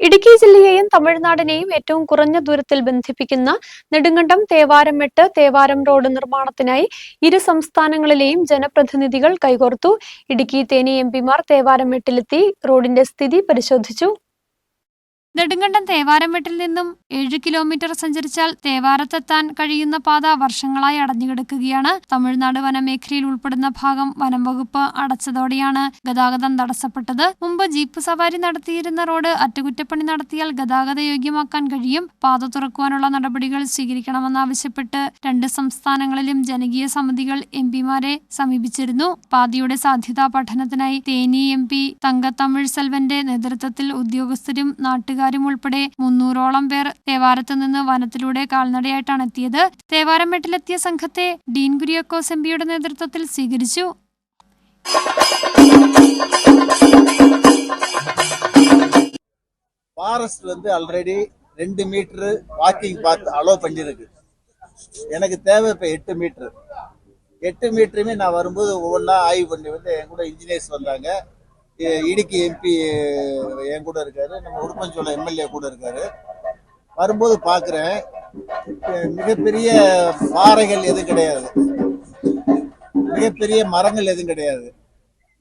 ഇടുക്കി ജില്ലയെയും തമിഴ്നാടിനെയും ഏറ്റവും കുറഞ്ഞ ദൂരത്തിൽ ബന്ധിപ്പിക്കുന്ന നെടുങ്കണ്ടം തേവാരമെട്ട് തേവാരം റോഡ് നിർമ്മാണത്തിനായി ഇരു സംസ്ഥാനങ്ങളിലെയും ജനപ്രതിനിധികൾ കൈകോർത്തു. ഇടുക്കി തേനി എം പിമാർ തേവാരമെട്ടിലെത്തി റോഡിന്റെ സ്ഥിതി പരിശോധിച്ചു. നെടുങ്കണ്ടം തേവാരമെട്ടിൽ നിന്നും ഏഴ് കിലോമീറ്റർ സഞ്ചരിച്ചാൽ തേവാരത്തെത്താൻ കഴിയുന്ന പാത വർഷങ്ങളായി അടഞ്ഞുകിടക്കുകയാണ്. തമിഴ്നാട് വനമേഖലയിൽ ഉൾപ്പെടുന്ന ഭാഗം വനം വകുപ്പ് അടച്ചതോടെയാണ് ഗതാഗതം തടസ്സപ്പെട്ടത്. മുമ്പ് ജീപ്പ് സവാരി നടത്തിയിരുന്ന റോഡ് അറ്റകുറ്റപ്പണി നടത്തിയാൽ ഗതാഗത യോഗ്യമാക്കാൻ കഴിയും. പാത തുറക്കുവാനുള്ള നടപടികൾ സ്വീകരിക്കണമെന്നാവശ്യപ്പെട്ട് രണ്ട് സംസ്ഥാനങ്ങളിലും ജനകീയ സമിതികൾ എം പിമാരെ സമീപിച്ചിരുന്നു. പാതയുടെ സാധ്യതാ പഠനത്തിനായി തേനി എം പി തങ്കത്തമിഴ് സെൽവന്റെ നേതൃത്വത്തിൽ ഉദ്യോഗസ്ഥരും നാട്ടുകാരും ഉൾപ്പെടെ മുന്നൂറോളം പേർ തേവാരത്ത് നിന്ന് വനത്തിലൂടെ കാൽനടയായിട്ടാണ് എത്തിയത് തേവാരമെട്ടിലെത്തിയ സംഘത്തെ ഡീൻ കുര്യാക്കോസ് എം പിയുടെ നേതൃത്വത്തിൽ സ്വീകരിച്ചു ஃபாரஸ்ட் வந்து ஆல்ரெடி ரெண்டு மீட்டரு வாக்கிங் பார்த்து அலோவ் பண்ணியிருக்கு எனக்கு தேவை இப்போ எட்டு மீட்ரு எட்டு மீட்டருமே நான் வரும்போது ஒவ்வொன்றா ஆய்வு பண்ணி வந்து என் கூட இன்ஜினியர்ஸ் வந்தாங்க இ- இடுக்கி எம்பி என் கூட இருக்காரு நம்ம உடுப்பஞ்சோளம் எம்எல்ஏ கூட இருக்காரு வரும்போது பார்க்குறேன் மிகப்பெரிய பாறைகள் எதுவும் கிடையாது மிகப்பெரிய மரங்கள் எதுவும் கிடையாது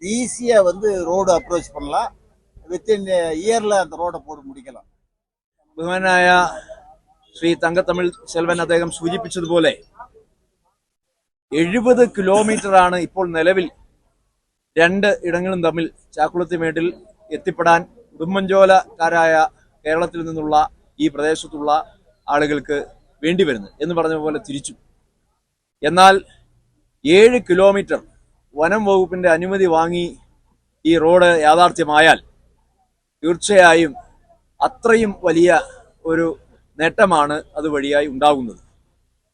ஈஸியாக வந்து ரோடு அப்ரோச் பண்ணலாம் വിത്തിൻ ഇയറിൽ அந்த റോഡ് പോയി മുടിക്കണം ബഹുമാനായ ശ്രീ തങ്കത്തമിഴ് സെൽവൻ അദ്ദേഹം സൂചിപ്പിച്ചതുപോലെ എഴുപത് കിലോമീറ്റർ ആണ് ഇപ്പോൾ നിലവിൽ രണ്ട് ഇടങ്ങളും തമ്മിൽ ചാക്കുളത്തിമേട്ടിൽ എത്തിപ്പെടാൻ ഉടുമ്പൻചോലക്കാരായ കേരളത്തിൽ നിന്നുള്ള ഈ പ്രദേശത്തുള്ള ആളുകൾക്ക് വേണ്ടി വരുന്നത് എന്ന് പറഞ്ഞ പോലെ തിരിച്ചു. എന്നാൽ ഏഴ് കിലോമീറ്റർ വനം വകുപ്പിന്റെ അനുമതി വാങ്ങി ഈ റോഡ് യാഥാർത്ഥ്യമായാൽ തീർച്ചയായും അത്രയും വലിയ ഒരു നേട്ടമാണ് അതുവഴിയായി ഉണ്ടാകുന്നത്.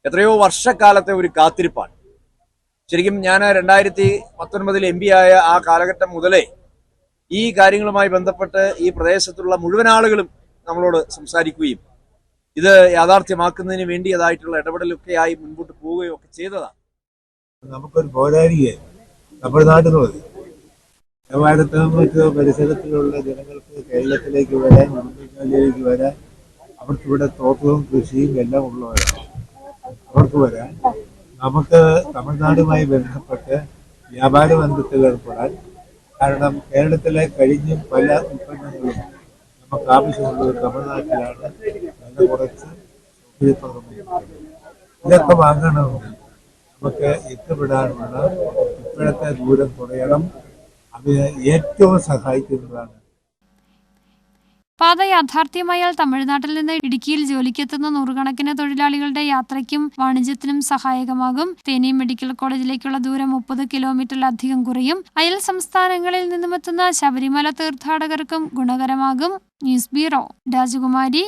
എത്രയോ വർഷക്കാലത്തെ ഒരു കാത്തിരിപ്പാണ്. ശരിക്കും ഞാൻ രണ്ടായിരത്തി പത്തൊൻപതിൽ എം പി ആയ ആ കാലഘട്ടം മുതലേ ഈ കാര്യങ്ങളുമായി ബന്ധപ്പെട്ട് ഈ പ്രദേശത്തുള്ള മുഴുവൻ ആളുകളും നമ്മളോട് സംസാരിക്കുകയും ഇത് യാഥാർത്ഥ്യമാക്കുന്നതിന് വേണ്ടിയതായിട്ടുള്ള ഇടപെടലൊക്കെ ആയി മുൻപോട്ട് പോവുകയും ഒക്കെ ചെയ്തതാണ്. നമുക്കൊരു പോരാളിയെ തമിഴ്നാട്ടിൽ മതി. തമിഴ്നാട്ടിലും നമുക്ക് പരിസരത്തിലുള്ള ജനങ്ങൾക്ക് കേരളത്തിലേക്ക് വരാൻ ഉടുമ്പൻചോലയിലേക്ക് വരാൻ അവർക്ക് ഇവിടെ തോട്ടവും കൃഷിയും എല്ലാം ഉള്ളവരാണ്. അവർക്ക് വരാൻ നമുക്ക് തമിഴ്നാടുമായി ബന്ധപ്പെട്ട് വ്യാപാര ബന്ധത്തിൽ ഏർപ്പെടാൻ കാരണം കേരളത്തിലെ കഴിഞ്ഞ പല ഉൽപ്പന്നങ്ങളും നമുക്ക് ആവശ്യമുള്ളത് തമിഴ്നാട്ടിലാണ് നല്ല കുറച്ച് ഇതൊക്കെ വാങ്ങണമെങ്കിൽ നമുക്ക് എത്തിപ്പെടാനുള്ള ഇപ്പോഴത്തെ ദൂരം കുറയണം. അതിന് ഏറ്റവും സഹായിക്കുന്നതാണ് പാത യാഥാർത്ഥ്യമായാൽ തമിഴ്നാട്ടിൽ നിന്ന് ഇടുക്കിയിൽ ജോലിക്കെത്തുന്ന നൂറുകണക്കിന് തൊഴിലാളികളുടെ യാത്രയ്ക്കും വാണിജ്യത്തിനും സഹായകമാകും. തേനി മെഡിക്കൽ കോളേജിലേക്കുള്ള ദൂരം മുപ്പത് കിലോമീറ്ററിലധികം കുറയും. അയൽ സംസ്ഥാനങ്ങളിൽ നിന്നുമെത്തുന്ന ശബരിമല തീർത്ഥാടകർക്കും ഗുണകരമാകും. News bureau Rajakumari